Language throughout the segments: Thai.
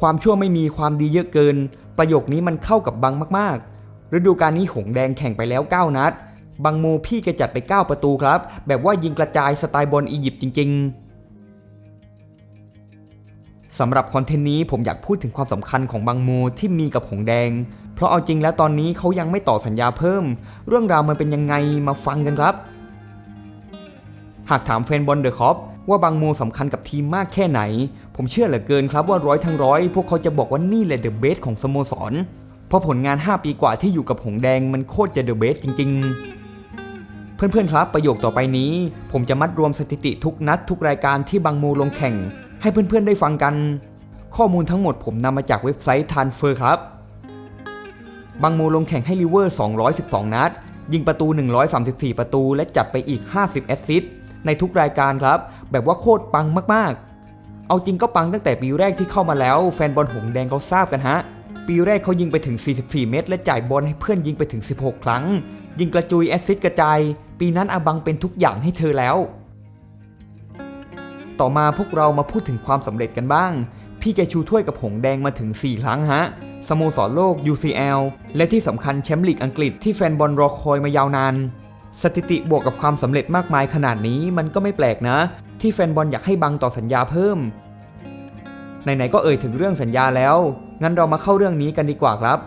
ความชั่วไม่มีความดีเยอะเกิน ประโยคนี้มันเข้ากับบังมากๆ ฤดูกาลนี้หงแดงแข่งไปแล้ว 9 นัด บังโมพี่แกจัดไป 9 ประตูครับ แบบว่ายิงกระจายสไตล์บอลอียิปต์จริง ๆ สำหรับคอนเทนต์นี้ผมอยากพูดถึงความสำคัญของบังโมที่มีกับหงแดง เพราะเอาจริงแล้วตอนนี้เขายังไม่ต่อสัญญาเพิ่ม เรื่องราวมันเป็นยังไงมาฟังกันครับ หากถามแฟนบอลเดอะคอป ว่าบางโมสำคัญกับทีมมากแค่ไหน ผมเชื่อเหลือเกินครับว่าร้อยทั้งร้อยพวกเขาจะบอกว่านี่แหละเดอะเบสของสโมสร เพราะผลงาน 5 ปีกว่าที่อยู่กับหงแดงมันโคตรจะเดอะเบสจริง ๆเพื่อนๆ ครับ ประโยคต่อไปนี้ ผมจะมัดรวมสถิติทุกนัดทุกรายการที่บางโมลงแข่ง ให้เพื่อนๆ ได้ฟังกัน ข้อมูลทั้งหมดผมนำมาจากเว็บไซต์ทานเฟอร์ครับ บางโมลงแข่งให้ลิเวอร์ 212 นัด ยิงประตู 134 ประตู และจัดไปอีก 50 แอสซิสต์ ในทุกรายการครับ แบบว่าโคตรปังมากๆ เอาจริงก็ปังตั้งแต่ปีแรกที่เข้ามาแล้ว แฟนบอลหงแดงเขาทราบกันฮะ ปีแรกเขายิงไปถึง 44 เมตร และจ่ายบอลให้เพื่อนยิงไปถึง 16 ครั้ง ยิงกระจุยแอสซิสต์กระจาย ปีนั้นอาบังเป็นทุกอย่างให้เธอแล้ว ต่อมาพวกเรามาพูดถึงความสำเร็จกันบ้าง พี่แกชูถ้วยกับหงแดงมาถึง 4 ครั้งฮะสโมสรโลก UCL และที่สำคัญแชมป์ลีกอังกฤษที่แฟนบอลรอคอยมายาวนาน สถิติบวกกับความสำเร็จมากมายขนาดนี้มันก็ไม่แปลกนะ ที่แฟนบอลอยากให้บังต่อสัญญาเพิ่มไหนๆก็เอ่ยถึงเรื่องสัญญาแล้ว งั้นเรามาเข้าเรื่องนี้กันดีกว่าครับ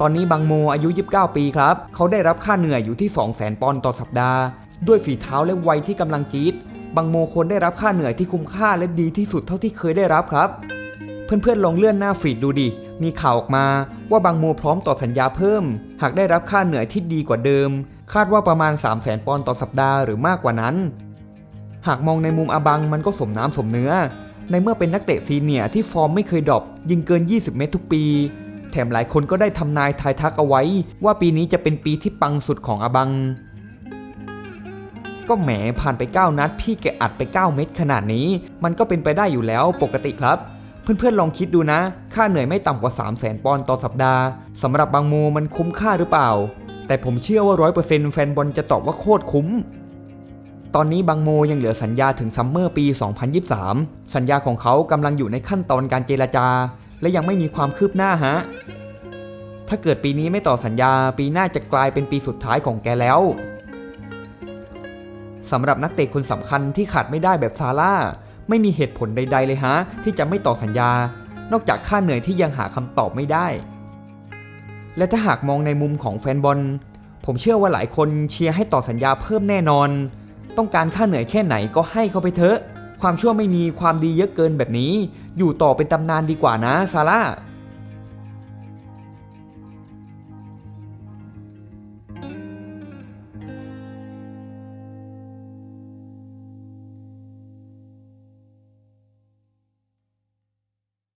ตอนนี้บังโมอายุ 29 ปีครับ เขาได้รับค่าเหนื่อยอยู่ที่ 200,000 ปอนด์ต่อสัปดาห์ ด้วยฝีเท้าและวัยที่กำลังจี๊ดบังโมควรได้รับค่าเหนื่อยที่คุ้มค่าและดีที่สุดเท่าที่เคยได้รับครับ เพื่อนๆลองเลื่อนหน้าฟีดดูดิ มีข่าวออกมาว่าบังโมพร้อมต่อสัญญาเพิ่ม หากได้รับค่าเหนื่อยที่ดีกว่าเดิม คาดว่าประมาณ 3 0 0 0 0 0ปอนด์ต่อสัปดาห์หรือมากกว่านั้น หากมองในมุมอาบังมันก็สมน้ำสมเนื้อ ในเมื่อเป็นนักเตะซีเนียที่ฟอร์มไม่เคยดรอปยิงเกิน 20 เมตรทุกปี แถมหลายคนก็ได้ทำนายทายทักเอาไว้ ว่าปีนี้จะเป็นปีที่ปังสุดของอาบัง ก็แหมผ่านไป 9 นัดพี่แกอัดไป 9 เม็ดขนาดนี้ มันก็เป็นไปได้อยู่แล้วปกติครับ เพื่อนๆลองคิดดูนะ ค่าเหนื่อยไม่ต่ำกว่า 3 0 0 0 0 0 ปอนด์ต่อสัปดาห์สำหรับบางโมมันคุ้มค่าหรือเปล่า แต่ผมเชื่อว่า 100%แฟนบอลจะตอบว่าโคตรคุ้ม ตอนนี้บางโมยังเหลือสัญญาถึงซัมเมอร์ปี 2023 สัญญาของเขากำลังอยู่ในขั้นตอนการเจรจา และยังไม่มีความคืบหน้าฮะ ถ้าเกิดปีนี้ไม่ต่อสัญญา ปีหน้าจะกลายเป็นปีสุดท้ายของแกแล้วสำหรับนักเตะคนสำคัญที่ขาดไม่ได้แบบซาร่า ไม่มีเหตุผลใด ๆ เลยฮะ ที่จะไม่ต่อสัญญา นอกจากค่าเหนื่อยที่ยังหาคำตอบไม่ได้ และถ้าหากมองในมุมของแฟนบอล ผมเชื่อว่าหลายคนเชียร์ให้ต่อสัญญาเพิ่มแน่นอน ต้องการค่าเหนื่อยแค่ไหนก็ให้เขาไปเถอะ ความชั่วไม่มีความดีเยอะเกินแบบนี้ อยู่ต่อเป็นตำนานดีกว่านะซาร่า